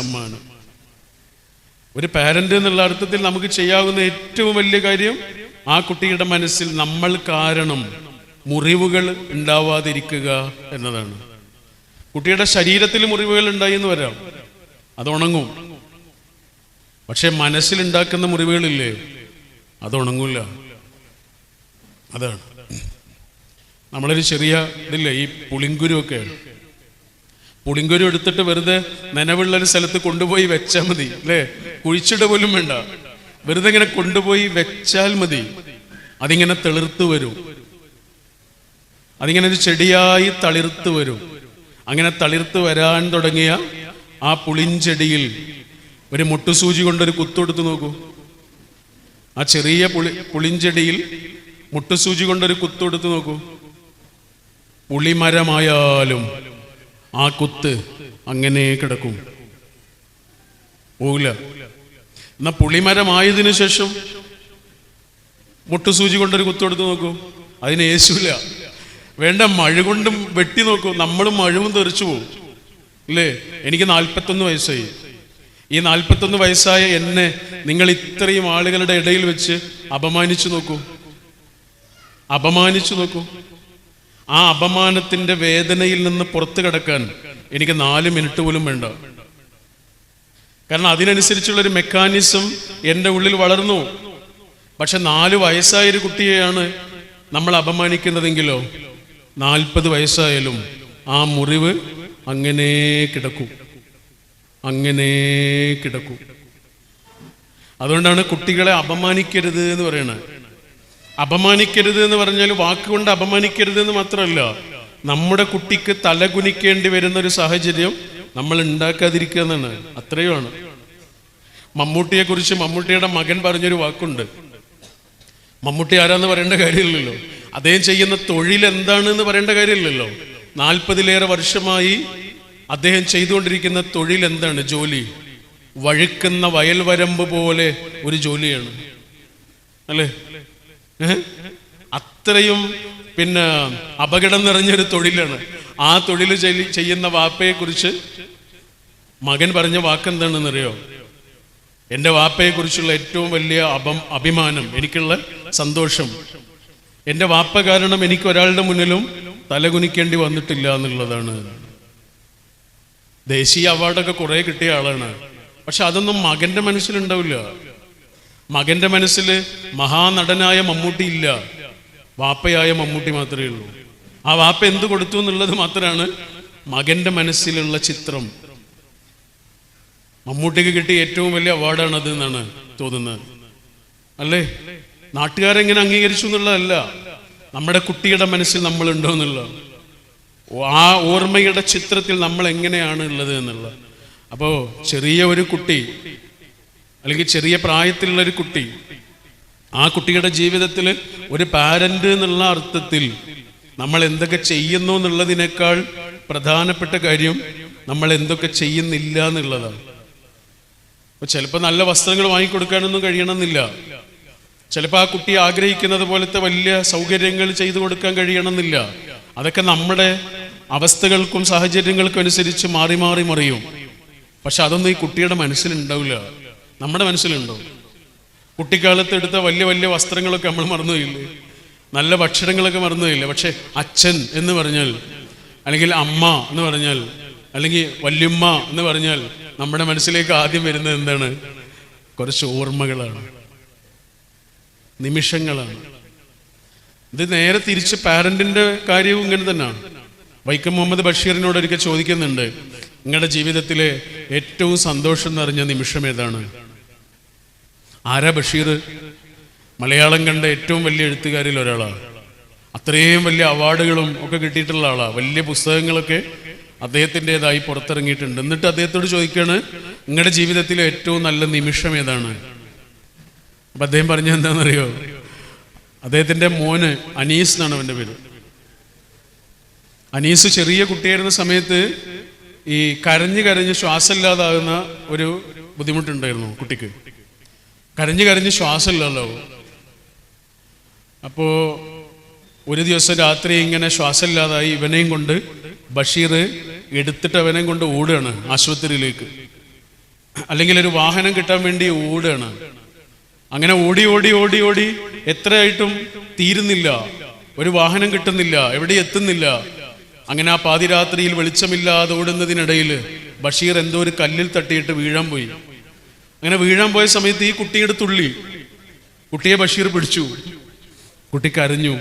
സമ്മാനം ഒരു പാരന്റ് എന്നുള്ള അർത്ഥത്തിൽ നമുക്ക് ചെയ്യാവുന്ന ഏറ്റവും വലിയ കാര്യം ആ കുട്ടിയുടെ മനസ്സിൽ നമ്മൾ കാരണം മുറിവുകൾ ഉണ്ടാവാതിരിക്കുക എന്നതാണ്. കുട്ടിയുടെ ശരീരത്തിൽ മുറിവുകൾ ഉണ്ടായി എന്ന് വരാം. അത് ഉണങ്ങും. പക്ഷെ മനസ്സിലുണ്ടാക്കുന്ന മുറിവുകളില്ലേ? അത് ഉണങ്ങൂല. അതാണ്. നമ്മളൊരു ചെറിയ ഇതില്ലേ ഈ പുളിങ്കുരുവൊക്കെ പുളിങ്കുരു എടുത്തിട്ട് വെറുതെ നനവുള്ള ഒരു സ്ഥലത്ത് കൊണ്ടുപോയി വെച്ചാൽ മതി അല്ലേ? കുഴിച്ചിട പോലും വേണ്ട. വെറുതെ ഇങ്ങനെ കൊണ്ടുപോയി വെച്ചാൽ മതി. അതിങ്ങനെ തെളിർത്ത് വരും. അതിങ്ങനെ ഒരു ചെടിയായി തളിർത്ത് വരും. അങ്ങനെ തളിർത്ത് വരാൻ തുടങ്ങിയ ആ പുളിഞ്ചെടിയിൽ ഒരു മുട്ടുസൂചി കൊണ്ടൊരു കുത്തെടുത്ത് നോക്കൂ. ആ ചെറിയ പുളി പുളിഞ്ചെടിയിൽ മുട്ടുസൂചി കൊണ്ടൊരു കുത്തെടുത്ത് നോക്കൂ. പുളിമരമായാലും ആ കുത്ത് അങ്ങനെ കിടക്കും. പോകില്ല എന്നാ പുളിമരമായതിനു ശേഷം മുട്ടുസൂചി കൊണ്ടൊരു കുത്തെടുത്ത് നോക്കൂ. അതിന് യേശുല്ല വേണ്ട മഴ കൊണ്ടും വെട്ടി നോക്കൂ. നമ്മളും മഴവും തെറിച്ചു പോകും ഇല്ലേ? എനിക്ക് നാൽപ്പത്തൊന്ന് വയസ്സായി. ഈ നാൽപ്പത്തൊന്ന് വയസ്സായ എന്നെ നിങ്ങൾ ഇത്രയും ആളുകളുടെ ഇടയിൽ വെച്ച് അപമാനിച്ചു നോക്കൂ. അപമാനിച്ചു നോക്കൂ. ആ അപമാനത്തിന്റെ വേദനയിൽ നിന്ന് പുറത്തു കിടക്കാൻ എനിക്ക് നാല് മിനിറ്റ് പോലും വേണ്ട. കാരണം അതിനനുസരിച്ചുള്ള ഒരു മെക്കാനിസം എന്റെ ഉള്ളിൽ വളർന്നു. പക്ഷെ നാല് വയസ്സായ ഒരു കുട്ടിയെയാണ് നമ്മൾ അപമാനിക്കുന്നതെങ്കിലോ നാൽപ്പത് വയസ്സായാലും ആ മുറിവ് അങ്ങനെ കിടക്കും. അങ്ങനെ കിടക്കും. അതുകൊണ്ടാണ് കുട്ടികളെ അപമാനിക്കരുത് എന്ന് പറയുന്നത് അപമാനിക്കരുത് എന്ന് പറഞ്ഞാൽ വാക്കുകൊണ്ട് അപമാനിക്കരുത് എന്ന് മാത്രമല്ല നമ്മുടെ കുട്ടിക്ക് തലകുനിക്കേണ്ടി വരുന്ന ഒരു സാഹചര്യം നമ്മൾ ഉണ്ടാക്കാതിരിക്കുക എന്നാണ്. അത്രയുമാണ്. മമ്മൂട്ടിയെ കുറിച്ച് മമ്മൂട്ടിയുടെ മകൻ പറഞ്ഞൊരു വാക്കുണ്ട്. മമ്മൂട്ടി ആരാന്ന് പറയേണ്ട കാര്യമില്ലല്ലോ. അദ്ദേഹം ചെയ്യുന്ന തൊഴിൽ എന്താണെന്ന് പറയേണ്ട കാര്യമില്ലല്ലോ. നാൽപ്പതിലേറെ വർഷമായി അദ്ദേഹം ചെയ്തുകൊണ്ടിരിക്കുന്ന തൊഴിൽ എന്താണ്? ജോലി. വഴുക്കുന്ന വയൽവരമ്പ് പോലെ ഒരു ജോലിയാണ്. അല്ലേ? അത്രയും പിന്നെ അപകടം നിറഞ്ഞൊരു തൊഴിലാണ്. ആ തൊഴിൽ ചെയ്യുന്ന വാപ്പയെ കുറിച്ച് മകൻ പറഞ്ഞ വാക്കെന്താണെന്നറിയോ? എന്റെ വാപ്പയെ കുറിച്ചുള്ള ഏറ്റവും വലിയ അപം അഭിമാനം എനിക്കുള്ള സന്തോഷം. എന്റെ വാപ്പ കാരണം എനിക്ക് ഒരാളുടെ മുന്നിലും തലകുനിക്കേണ്ടി വന്നിട്ടില്ല എന്നുള്ളതാണ്. ദേശീയ അവാർഡൊക്കെ കുറെ കിട്ടിയ ആളാണ്. പക്ഷെ അതൊന്നും മകന്റെ മനസ്സിലുണ്ടാവില്ല. മകന്റെ മനസ്സിൽ മഹാനടനായ മമ്മൂട്ടി ഇല്ല. വാപ്പയായ മമ്മൂട്ടി മാത്രമേ ഉള്ളൂ. ആ വാപ്പ എന്ത് കൊടുത്തു എന്നുള്ളത് മാത്രമാണ് മകന്റെ മനസ്സിലുള്ള ചിത്രം. മമ്മൂട്ടിക്ക് കിട്ടിയ ഏറ്റവും വലിയ അവാർഡാണ് അത് എന്നാണ് തോന്നുന്നത്. അല്ലേ? നാട്ടുകാരെങ്ങനെ അംഗീകരിച്ചു എന്നുള്ളതല്ല. നമ്മുടെ കുട്ടിയുടെ മനസ്സിൽ നമ്മൾ ഉണ്ടോ എന്നുള്ള ആ ഓർമ്മയുടെ ചിത്രത്തിൽ നമ്മൾ എങ്ങനെയാണ് ഉള്ളത് എന്നുള്ള അപ്പോൾ ചെറിയ ഒരു കുട്ടി അല്ലെങ്കിൽ ചെറിയ പ്രായത്തിലുള്ള ഒരു കുട്ടി ആ കുട്ടിയുടെ ജീവിതത്തിൽ ഒരു പാരന്റ് എന്നുള്ള അർത്ഥത്തിൽ നമ്മൾ എന്തൊക്കെ ചെയ്യുന്നു എന്നുള്ളതിനേക്കാൾ പ്രധാനപ്പെട്ട കാര്യം നമ്മൾ എന്തൊക്കെ ചെയ്യുന്നില്ല എന്നുള്ളതാണ്. അപ്പൊ ചിലപ്പോൾ നല്ല വസ്ത്രങ്ങൾ വാങ്ങിക്കൊടുക്കാനൊന്നും കഴിയണമെന്നില്ല. ചിലപ്പോൾ ആ കുട്ടി ആഗ്രഹിക്കുന്നത് പോലത്തെ വലിയ സൗകര്യങ്ങൾ ചെയ്തു കൊടുക്കാൻ കഴിയണമെന്നില്ല. അതൊക്കെ നമ്മുടെ അവസ്ഥകൾക്കും സാഹചര്യങ്ങൾക്കും അനുസരിച്ച് മാറി മാറി മറിയും. പക്ഷെ അതൊന്നും ഈ കുട്ടിയുടെ മനസ്സിലുണ്ടാവില്ല. നമ്മുടെ മനസ്സിലുണ്ടോ? കുട്ടിക്കാലത്ത് എടുത്ത വലിയ വലിയ വസ്ത്രങ്ങളൊക്കെ നമ്മൾ മറന്നുപോയില്ലേ? നല്ല ഭക്ഷണങ്ങളൊക്കെ മറന്നുപോയില്ലേ? പക്ഷെ അച്ഛൻ എന്ന് പറഞ്ഞാൽ അല്ലെങ്കിൽ അമ്മ എന്ന് പറഞ്ഞാൽ അല്ലെങ്കിൽ വല്യമ്മ എന്ന് പറഞ്ഞാൽ നമ്മുടെ മനസ്സിലേക്ക് ആദ്യം വരുന്നത് എന്താണ്? കുറച്ച് ഓർമ്മകളാണ്. നിമിഷങ്ങളാണ്. ഇത് നേരെ തിരിച്ച് പാരന്റിന്റെ കാര്യവും ഇങ്ങനെ തന്നെയാണ്. വൈക്കം മുഹമ്മദ് ബഷീറിനോട് ഒരിക്കൽ ചോദിക്കുന്നുണ്ട് നിങ്ങളുടെ ജീവിതത്തിലെ ഏറ്റവും സന്തോഷം നിറഞ്ഞ നിമിഷം ഏതാണ്? ആരാ ബഷീർ? മലയാളം കണ്ട ഏറ്റവും വലിയ എഴുത്തുകാരിൽ ഒരാളാണ് അത്രയും വലിയ അവാർഡുകളും ഒക്കെ കിട്ടിയിട്ടുള്ള ആളാണ് വലിയ പുസ്തകങ്ങളൊക്കെ അദ്ദേഹത്തിന്റെതായി പുറത്തിറങ്ങിയിട്ടുണ്ട്. എന്നിട്ട് അദ്ദേഹത്തോട് ചോദിക്കുകയാണ് നിങ്ങളുടെ ജീവിതത്തിലെ ഏറ്റവും നല്ല നിമിഷം ഏതാണ്? അപ്പൊ അദ്ദേഹം പറഞ്ഞ എന്താണെന്നറിയോ? അദ്ദേഹത്തിന്റെ മോന് അനീസ് എന്നാണ് അവന്റെ പേര്. അനീസ് ചെറിയ കുട്ടിയായിരുന്ന സമയത്ത് ഈ കരഞ്ഞു കരഞ്ഞ് ശ്വാസമില്ലാതാകുന്ന ഒരു ബുദ്ധിമുട്ടുണ്ടായിരുന്നു കുട്ടിക്ക്. കരഞ്ഞു കരഞ്ഞ് ശ്വാസമില്ലല്ലോ. അപ്പോ ഒരു ദിവസം രാത്രി ഇങ്ങനെ ശ്വാസമില്ലാതായി ഇവനെയും കൊണ്ട് ബഷീർ എടുത്തിട്ട് അവനെയും കൊണ്ട് ഓടുകയാണ് ആശുപത്രിയിലേക്ക്. അല്ലെങ്കിൽ ഒരു വാഹനം കിട്ടാൻ വേണ്ടി ഓടുകയാണ്. അങ്ങനെ ഓടി ഓടി ഓടി ഓടി എത്രയായിട്ടും തീരുന്നില്ല. ഒരു വാഹനം കിട്ടുന്നില്ല എവിടെ എത്തുന്നില്ല. അങ്ങനെ ആ പാതിരാത്രിയിൽ വെളിച്ചമില്ലാതെ ഓടുന്നതിനിടയിൽ ബഷീർ എന്തോ ഒരു കല്ലിൽ തട്ടിയിട്ട് വീഴാൻ പോയി. അങ്ങനെ വീഴാൻ പോയ സമയത്ത് ഈ കുട്ടിയുടെ തുള്ളി കുട്ടിയെ ബഷീർ പിടിച്ചു. കുട്ടി കരഞ്ഞു.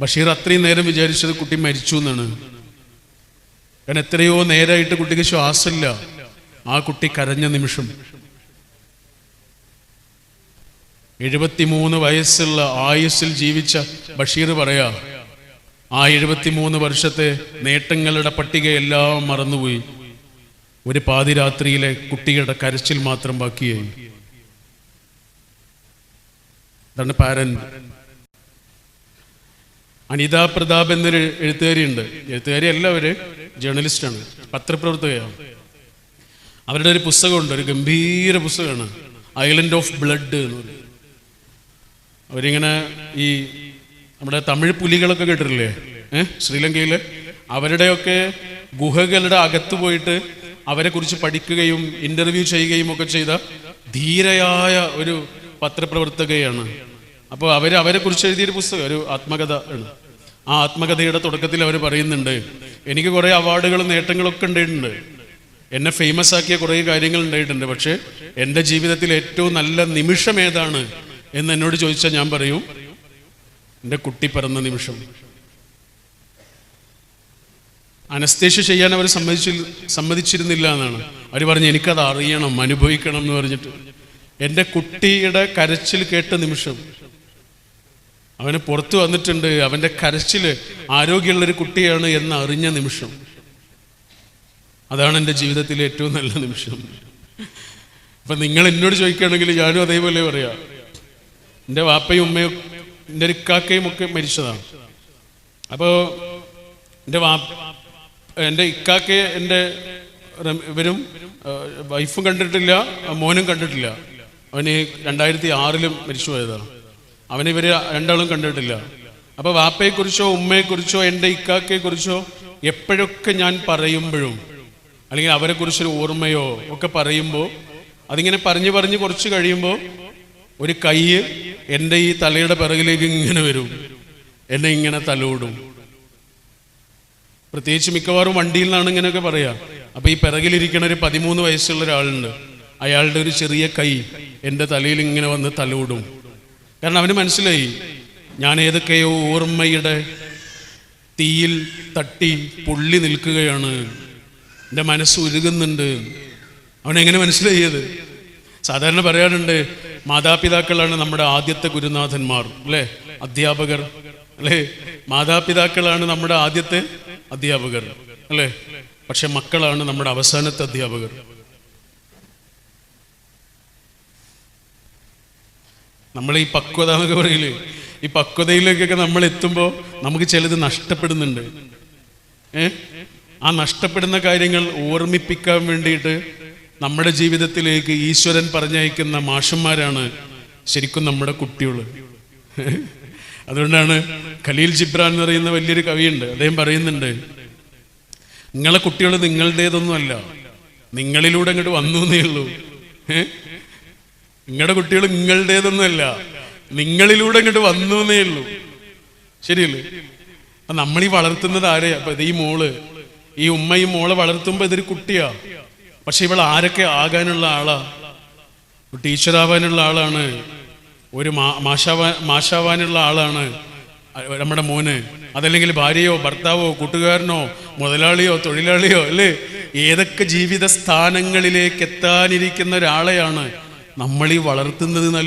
ബഷീർ അത്രയും നേരം വിചാരിച്ചത് കുട്ടി മരിച്ചു എന്നാണ്. കാരണം എത്രയോ നേരമായിട്ട് കുട്ടിക്ക് ശ്വാസമില്ല. ആ കുട്ടി കരഞ്ഞ നിമിഷം. എഴുപത്തിമൂന്ന് വയസ്സുള്ള ആയുസ്സിൽ ജീവിച്ച ബഷീർ പറയാ ആ എഴുപത്തിമൂന്ന് വർഷത്തെ നേട്ടങ്ങളുടെ പട്ടികയെല്ലാം മറന്നുപോയി. ഒരു പാതിരാത്രിയിലെ കുട്ടികളുടെ കരച്ചിൽ മാത്രം ബാക്കിയായി. അതാണ് പാരൻ. അനിത പ്രതാപ് എന്നൊരു എഴുത്തുകാരിയുണ്ട്. എഴുത്തുകാരി അല്ല അവർ ജേർണലിസ്റ്റാണ് പത്രപ്രവർത്തകയാണ്. അവരുടെ ഒരു പുസ്തകമുണ്ട് ഒരു ഗംഭീര പുസ്തകമാണ് ഐലൻഡ് ഓഫ് ബ്ലഡ് എന്ന് പറയും. അവരിങ്ങനെ ഈ നമ്മുടെ തമിഴ് പുലികളൊക്കെ കേട്ടിട്ടില്ലേ? ഏഹ് ശ്രീലങ്കയിൽ അവരുടെയൊക്കെ ഗുഹകളുടെ അകത്ത് പോയിട്ട് അവരെ കുറിച്ച് പഠിക്കുകയും ഇന്റർവ്യൂ ചെയ്യുകയും ഒക്കെ ചെയ്ത ധീരയായ ഒരു പത്രപ്രവർത്തകയാണ്. അപ്പോൾ അവർ അവരെ കുറിച്ച് എഴുതിയൊരു പുസ്തകം ഒരു ആത്മകഥ ആണ്. ആ ആത്മകഥയുടെ തുടക്കത്തിൽ അവർ പറയുന്നുണ്ട് എനിക്ക് കുറേ അവാർഡുകളും നേട്ടങ്ങളൊക്കെ ഉണ്ടായിട്ടുണ്ട്. എന്നെ ഫേമസ് ആക്കിയ കുറേ കാര്യങ്ങൾ ഉണ്ടായിട്ടുണ്ട്. പക്ഷേ എന്റെ ജീവിതത്തിൽ ഏറ്റവും നല്ല നിമിഷം ഏതാണ്? എന്ന് എന്നോട് ചോദിച്ചാൽ ഞാൻ പറയും എന്റെ കുട്ടി പിറന്ന നിമിഷം. അനസ്തേഷ്യ ചെയ്യാൻ അവർ സമ്മതിച്ചി സമ്മതിച്ചിരുന്നില്ല എന്നാണ്. അവർ പറഞ്ഞു എനിക്കത് അറിയണം അനുഭവിക്കണം എന്ന് പറഞ്ഞിട്ട്. എന്റെ കുട്ടിയുടെ കരച്ചിൽ കേട്ട നിമിഷം അവന് പുറത്ത് വന്നിട്ടുണ്ട്. അവന്റെ കരച്ചിൽ ആരോഗ്യമുള്ളൊരു കുട്ടിയാണ് എന്ന് അറിഞ്ഞ നിമിഷം. അതാണ് എന്റെ ജീവിതത്തിലെ ഏറ്റവും നല്ല നിമിഷം. അപ്പൊ നിങ്ങൾ എന്നോട് ചോദിക്കുകയാണെങ്കിൽ ഞാനും അതേപോലെ പറയാം. എന്റെ വാപ്പയും ഉമ്മയും എന്റെ ഒരു ഇക്കാക്കയും ഒക്കെ മരിച്ചതാണ്. അപ്പോൾ എന്റെ വാ എന്റെ ഇക്കാക്ക് എന്റെ ഇവരും വൈഫും കണ്ടിട്ടില്ല മോനും കണ്ടിട്ടില്ല. അവന് രണ്ടായിരത്തി ആറിലും മരിച്ചു പോയതാണ്. ഇവർ രണ്ടാളും കണ്ടിട്ടില്ല. അപ്പൊ വാപ്പയെക്കുറിച്ചോ ഉമ്മയെക്കുറിച്ചോ എന്റെ ഇക്കാക്കയെക്കുറിച്ചോ എപ്പോഴൊക്കെ ഞാൻ പറയുമ്പോഴും അല്ലെങ്കിൽ അവരെ കുറിച്ചൊരു ഓർമ്മയോ ഒക്കെ പറയുമ്പോൾ അതിങ്ങനെ പറഞ്ഞു പറഞ്ഞ് കുറച്ച് കഴിയുമ്പോൾ ഒരു കൈ എന്റെ ഈ തലയുടെ പിറകിലേക്ക് ഇങ്ങനെ വരും. എന്നെ ഇങ്ങനെ തലോടും. പ്രത്യേകിച്ച് മിക്കവാറും വണ്ടിയിൽ നിന്നാണ് ഇങ്ങനെയൊക്കെ പറയാ. അപ്പൊ ഈ പിറകിലിരിക്കണ ഒരു പതിമൂന്ന് വയസ്സുള്ള ഒരാളുണ്ട്. അയാളുടെ ഒരു ചെറിയ കൈ എന്റെ തലയിൽ ഇങ്ങനെ വന്ന് തലോടും. കാരണം അവന് മനസ്സിലായി ഞാൻ ഏതൊക്കെയോ ഓർമ്മയുടെ തീയിൽ തട്ടി പൊള്ളി നിൽക്കുകയാണ്. എന്റെ മനസ്സ് ഉരുകുന്നുണ്ട്. അവനെങ്ങനെ മനസ്സിലായത്? സാധാരണ പറയാറുണ്ട് മാതാപിതാക്കളാണ് നമ്മുടെ ആദ്യത്തെ ഗുരുനാഥന്മാർ അല്ലേ? അധ്യാപകർ അല്ലേ? മാതാപിതാക്കളാണ് നമ്മുടെ ആദ്യത്തെ അധ്യാപകർ അല്ലേ? പക്ഷെ മക്കളാണ് നമ്മുടെ അവസാനത്തെ അധ്യാപകർ. നമ്മൾ ഈ പക്വത എന്നൊക്കെ പറയില്ലേ? ഈ പക്വതയിലേക്കൊക്കെ നമ്മൾ എത്തുമ്പോൾ നമുക്ക് ചിലത് നഷ്ടപ്പെടുന്നുണ്ട്. ഏ? ആ നഷ്ടപ്പെടുന്ന കാര്യങ്ങൾ ഓർമ്മിപ്പിക്കാൻ വേണ്ടിയിട്ട് നമ്മുടെ ജീവിതത്തിലേക്ക് ഈശ്വരൻ പറഞ്ഞയക്കുന്ന മാഷന്മാരാണ് ശരിക്കും നമ്മുടെ കുട്ടികൾ അതുകൊണ്ടാണ് ഖലീൽ ജിബ്രാൻ എന്ന് പറയുന്ന വലിയൊരു കവിയുണ്ട്. അദ്ദേഹം പറയുന്നുണ്ട് നിങ്ങളെ കുട്ടികൾ നിങ്ങളുടേതൊന്നുമല്ല. നിങ്ങളിലൂടെ അങ്ങോട്ട് വന്നു എന്നേ ഉള്ളൂ. നിങ്ങളുടെ കുട്ടികൾ നിങ്ങളുടേതൊന്നുമല്ല. നിങ്ങളിലൂടെ അങ്ങോട്ട് വന്നു എന്നേ ഉള്ളൂ. ശരിയല്ലേ? നമ്മൾ ഈ വളർത്തുന്നത് ആരെയാ? അപ്പൊ ഈ മോൾ. ഈ ഉമ്മ ഈ മോളെ വളർത്തുമ്പോ ഇതൊരു കുട്ടിയാ. പക്ഷെ ഇവൾ ആരൊക്കെ ആകാനുള്ള ആളാ? ടീച്ചറാവാനുള്ള ആളാണ്. ഒരു മാഷാവാൻ മാഷാവാനുള്ള ആളാണ് നമ്മുടെ മോന്. അതല്ലെങ്കിൽ ഭാര്യയോ ഭർത്താവോ കൂട്ടുകാരനോ മുതലാളിയോ തൊഴിലാളിയോ അല്ലേ? ഏതൊക്കെ ജീവിത സ്ഥാനങ്ങളിലേക്ക് എത്താനിരിക്കുന്ന ഒരാളെയാണ് നമ്മൾ ഈ വളർത്തുന്നത് എന്ന്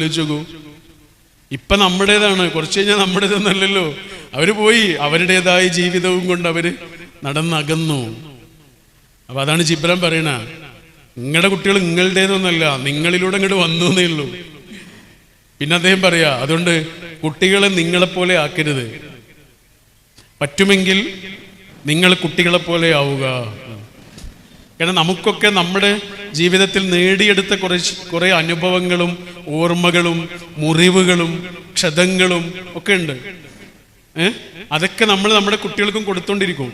ഇപ്പൊ നമ്മുടേതാണ് കുറച്ച് കഴിഞ്ഞാൽ നമ്മുടേതൊന്നല്ലല്ലോ. അവർ പോയി അവരുടേതായ ജീവിതവും കൊണ്ട് അവർ നടന്നകന്നു. അപ്പൊ അതാണ് ജിബ്രാൻ പറയണ നിങ്ങളുടെ കുട്ടികൾ നിങ്ങളുടേതൊന്നല്ല നിങ്ങളിലൂടെ അങ്ങോട്ട് വന്നു എന്നേ ഉള്ളൂ. പിന്നെ അദ്ദേഹം പറയാ അതുകൊണ്ട് കുട്ടികളെ നിങ്ങളെപ്പോലെ ആക്കരുത്. പറ്റുമെങ്കിൽ നിങ്ങൾ കുട്ടികളെപ്പോലെ ആവുക. കാരണം നമുക്കൊക്കെ നമ്മുടെ ജീവിതത്തിൽ നേടിയെടുത്ത കുറെ കുറെ അനുഭവങ്ങളും ഓർമ്മകളും മുറിവുകളും ക്ഷതങ്ങളും ഒക്കെ ഉണ്ട്. ഏ? അതൊക്കെ നമ്മൾ നമ്മുടെ കുട്ടികൾക്കും കൊടുത്തോണ്ടിരിക്കും.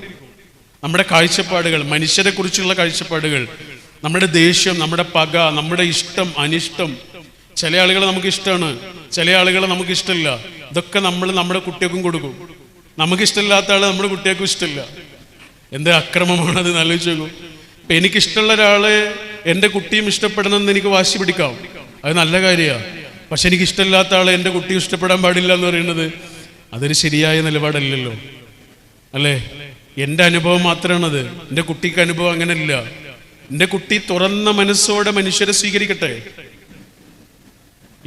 നമ്മുടെ കാഴ്ചപ്പാടുകൾ മനുഷ്യരെ കുറിച്ചുള്ള കാഴ്ചപ്പാടുകൾ നമ്മുടെ ദേഷ്യം നമ്മുടെ പക നമ്മുടെ ഇഷ്ടം അനിഷ്ടം ചില ആളുകളെ നമുക്ക് ഇഷ്ടമാണ് ചില ആളുകളെ നമുക്ക് ഇഷ്ടമില്ല ഇതൊക്കെ നമ്മൾ നമ്മുടെ കുട്ടികൾക്കും കൊടുക്കും. നമുക്ക് ഇഷ്ടമില്ലാത്ത ആൾ നമ്മുടെ കുട്ടികൾക്കും ഇഷ്ടമില്ല. എന്ത് അക്രമമാണ് അത് ആലോചിച്ച് ചോദിക്കും ഇപ്പൊ എനിക്കിഷ്ടമുള്ള ഒരാളെ എന്റെ കുട്ടിയും ഇഷ്ടപ്പെടണമെന്ന് എനിക്ക് വാശി പിടിക്കാം. അത് നല്ല കാര്യമാണ് പക്ഷെ എനിക്ക് ഇഷ്ടമില്ലാത്ത ആളെ എന്റെ കുട്ടിയും ഇഷ്ടപ്പെടാൻ പാടില്ല എന്ന് പറയുന്നത് അതൊരു ശരിയായ നിലപാടല്ലല്ലോ. അല്ലേ? എന്റെ അനുഭവം മാത്രമാണത് എന്റെ കുട്ടിക്ക് അനുഭവം അങ്ങനെയല്ല. എന്റെ കുട്ടി തുറന്ന മനസ്സോടെ മനുഷ്യരെ സ്വീകരിക്കട്ടെ.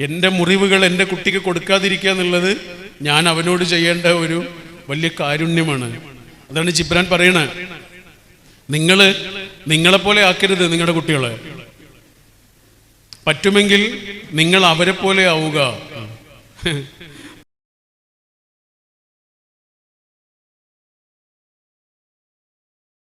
എന്റെ മുറിവുകൾ എന്റെ കുട്ടിക്ക് കൊടുക്കാതിരിക്കുക എന്നുള്ളത് ഞാൻ അവനോട് ചെയ്യേണ്ട ഒരു വലിയ കാരുണ്യമാണ്. അതാണ് ജിബ്രാൻ പറയണേ. നിങ്ങൾ നിങ്ങളെപ്പോലെ ആക്കരുത് നിങ്ങളുടെ കുട്ടികളെ. പറ്റുമെങ്കിൽ നിങ്ങൾ അവരെ പോലെ ആവുക.